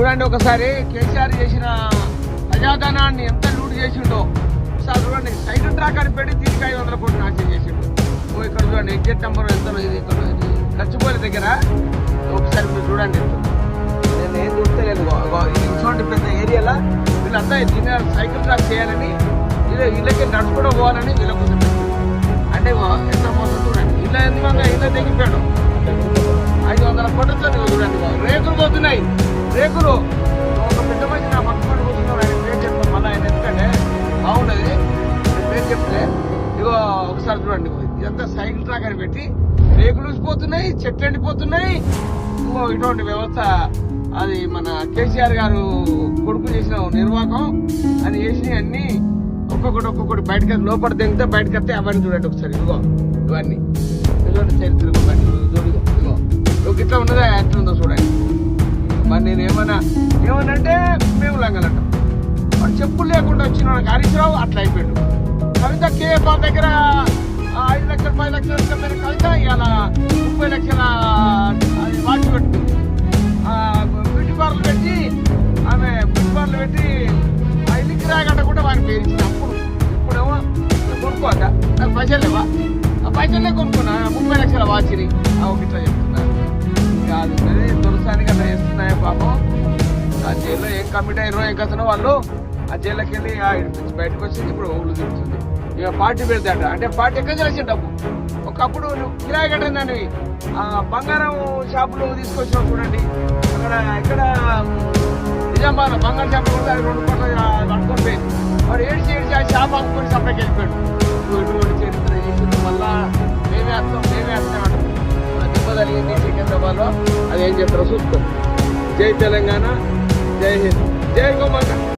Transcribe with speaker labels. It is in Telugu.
Speaker 1: చూడండి ఒకసారి కేసీఆర్ చేసిన ప్రజాధనాన్ని ఎంత లూట్ చేసిండో. ఒకసారి చూడండి సైకిల్ ట్రాక్ అని పెట్టి దీనికి ఐదు వందల కోట్లు నాశనం చేసిండు. ఓ ఇక్కడ చూడండి ఎగ్జిట్ నెంబర్ ఎంత ఇది ఇక్కడ ఇది ఖర్చుపోలే దగ్గర? ఒకసారి మీరు చూడండి. నేను ఏం చూస్తలేదు ఇటువంటి పెద్ద ఏరియాలో? వీళ్ళంతా దీని సైకిల్ ట్రాక్ చేయాలని వీళ్ళ వీళ్ళకి నడుచుకుంటూ పోవాలని వీళ్ళ కోసం అంటే ఎంత మొత్తం చూడండి. ఇలా ఎందుకంగా ఇలా తెగిపోయాడు. రేకులు. ఒక పెద్ద మనిషి నా పక్కన కూర్చున్నాడు. ఆయన పేరు చెప్తాను మళ్ళీ ఆయన ఎందుకంటే బాగుండదు. పేరు చెప్తే ఇగో ఒకసారి చూడండి. ఇదంతా సైకిల్ ట్రాక్ అని పెట్టి రేకులు ఊసిపోతున్నాయి చెట్లు ఎండిపోతున్నాయి. ఇంకో ఇటువంటి వ్యవస్థ. అది మన కేసీఆర్ గారు కొడుకు చేసిన నిర్వాహకం అని చేసినవి అన్ని ఒక్కొక్కటి ఒక్కొక్కటి బయటకి లోపల దిగితే బయటకు వస్తే అవన్నీ చూడండి ఒకసారి. ఇదిగో ఇవన్నీ. ఇదిగోండి చరిత్ర. ఇవ్వండి చూడు ఇదిగో. ఇదిగో. ఇట్లా ఉన్నదా? ఎట్లుందో చూడండి. మరి నేను ఏమన్నా ఏమనంటే మేము లంగలంటాం వాడు చెప్పులు లేకుండా వచ్చిన వాడికి అట్లా అయిపోయాడు. కవిత కే మా దగ్గర ఐదు లక్షలు పది లక్షలు ఇష్టమైన కవిత ఇవాళ ముప్పై లక్షల వాచ్ వాచి పెట్టుకుంది. బ్యూటీ పార్లర్ పెట్టి ఆమె బ్యూటీ పార్లర్ పెట్టి ఆ ఇల్లుకి రాగంట కూడా వాడిని పేరించింది అప్పుడు ఇప్పుడేమో కొనుక్కోక నాకు పైసలు లేవా? ఆ పైసలే కొనుక్కున్నా. ముప్పై లక్షల వాచ్ని. ఒక ఇట్లా చెప్తున్నారు. కాదు కమిట్ అయ్యారో ఏం వాళ్ళు ఆ జైల్లోకి వెళ్ళి ఆ బయటకు వచ్చి ఇప్పుడు ఊళ్ళు తిరుగుతుంది. ఇక పార్టీ పెడతాడు. అంటే పార్టీ ఎక్కడ చేసిన డబ్బు? ఒకప్పుడు నువ్వు కిరాయి బంగారం షాపులు తీసుకొచ్చినావు చూడండి. అక్కడ ఇక్కడ నిజామాబాద్ బంగారం షాపులు కూడా రెండు కోట్ల పట్టుకొని పోయింది. వాడు ఏడ్చి ఏడ్చి ఆ షాప్ అమ్ముకొని సపరేట్ వెళ్ళిపోయాడు. నువ్వు ఇటువంటి చరిత్ర చేసింది మళ్ళా మేమే వస్తాం మేమే వస్తాం అంటారు. దెబ్బ తగిలింది సికింద్రాబాద్లో. అది ఏం చెప్తారో చూసుకో. జై తెలంగాణ. జై హింద్ జై గోమాత